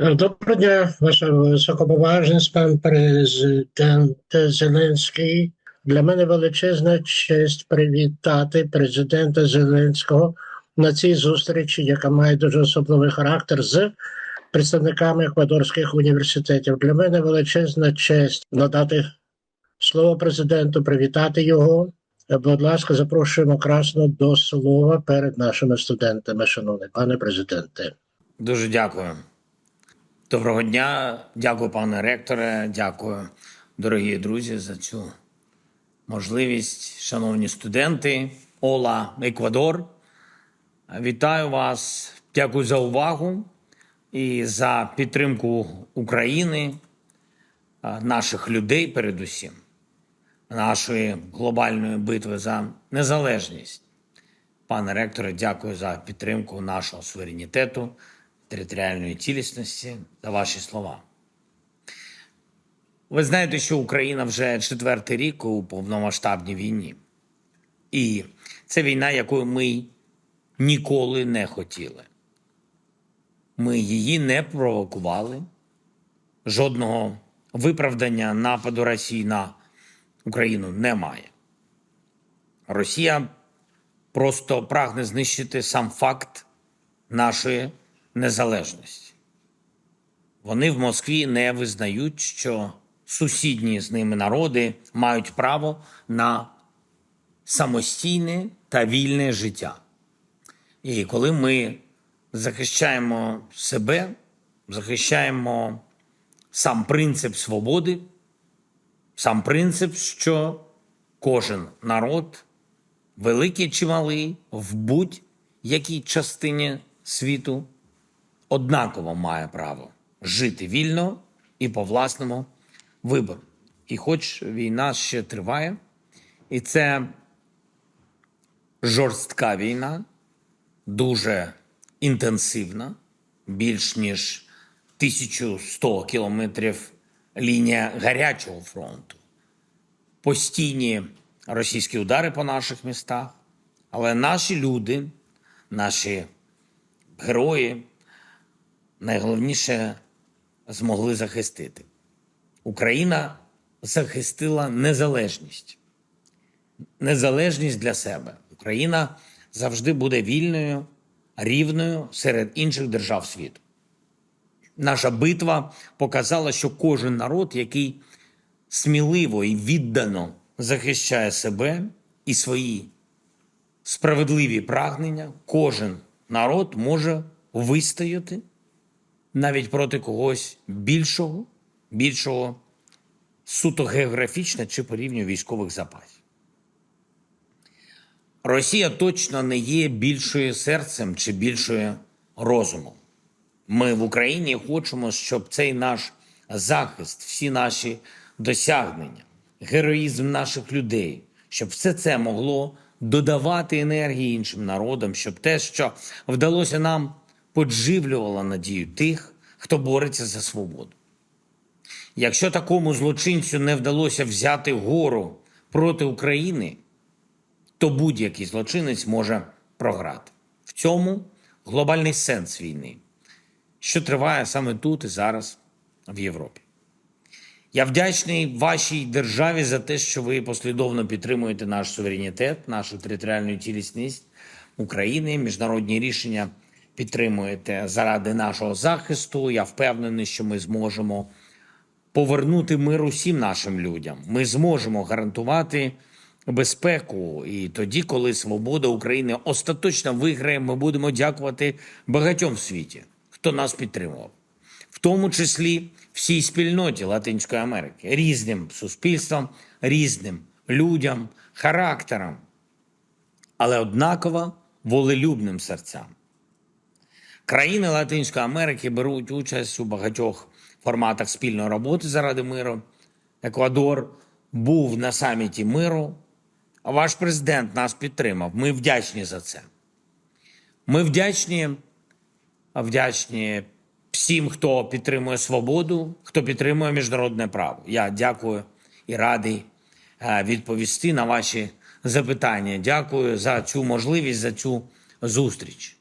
Е, Доброго дня, ваша високоповажність, пан президент Зеленський. Для мене величезна честь привітати президента Зеленського на цій зустрічі, яка має дуже особливий характер з представниками еквадорських університетів. Для мене величезна честь надати слово президенту, привітати його. Е, Будь ласка, запрошуємо красно до слова перед нашими студентами, шановний пане президенте. Дуже дякую. Доброго дня, дякую, пане ректоре. Дякую, дорогі друзі, за цю можливість. Шановні студенти, Ола, Еквадор. Вітаю вас. Дякую за увагу і за підтримку України, наших людей, передусім, нашої глобальної битви за незалежність. Пане ректоре, дякую за підтримку нашого суверенітету, територіальної цілісності за ваші слова. Ви знаєте, що Україна вже четвертий рік у повномасштабній війні. І це війна, якою ми ніколи не хотіли. Ми її не провокували. Жодного виправдання нападу Росії на Україну немає. Росія просто прагне знищити сам факт нашої незалежності. Вони в Москві не визнають, що сусідні з ними народи мають право на самостійне та вільне життя. І коли ми захищаємо себе, захищаємо сам принцип свободи, сам принцип, що кожен народ великий чи малий, в будь-якій частині світу, однаково має право жити вільно і по власному вибору. І хоч війна ще триває, і це жорстка війна, дуже інтенсивна, більш ніж 1100 кілометрів лінія гарячого фронту постійні російські удари по наших містах, але наші люди, наші герої, найголовніше змогли захистити. Україна захистила незалежність, незалежність для себе. Україна завжди буде вільною, рівною серед інших держав світу. Наша битва показала, що кожен народ, який сміливо і віддано захищає себе і свої справедливі прагнення, кожен народ може вистояти навіть проти когось більшого, більшого суто географічно чи по рівню військових запасів. Росія точно не є більшою серцем чи більшою розумом. Ми в Україні хочемо, щоб цей наш захист, всі наші досягнення, героїзм наших людей, щоб все це могло додавати енергії іншим народам, щоб те, що вдалося нам, подживлювало надію тих, хто бореться за свободу. Якщо такому злочинцю не вдалося взяти гору проти України, то будь-який злочинець може програти. В цьому глобальний сенс війни, що триває саме тут і зараз в Європі. Я вдячний вашій державі за те, що ви послідовно підтримуєте наш суверенітет, нашу територіальну цілісність України, міжнародні рішення підтримуєте заради нашого захисту. Я впевнений, що ми зможемо повернути мир усім нашим людям. Ми зможемо гарантувати безпеку. І тоді, коли свобода України остаточно виграє, ми будемо дякувати багатьом в світі, хто нас підтримував, в тому числі всій спільноті Латинської Америки, різним суспільствам, різним людям, характерам, але однаково волелюбним серцям. Країни Латинської Америки беруть участь у багатьох форматах спільної роботи заради миру. Еквадор був на саміті миру. а Ваш президент нас підтримав. Ми вдячні за це. Ми вдячні, вдячні всім, хто підтримує свободу, хто підтримує міжнародне право. Я дякую і радий е, відповісти на ваші запитання. Дякую за цю можливість, за цю зустріч.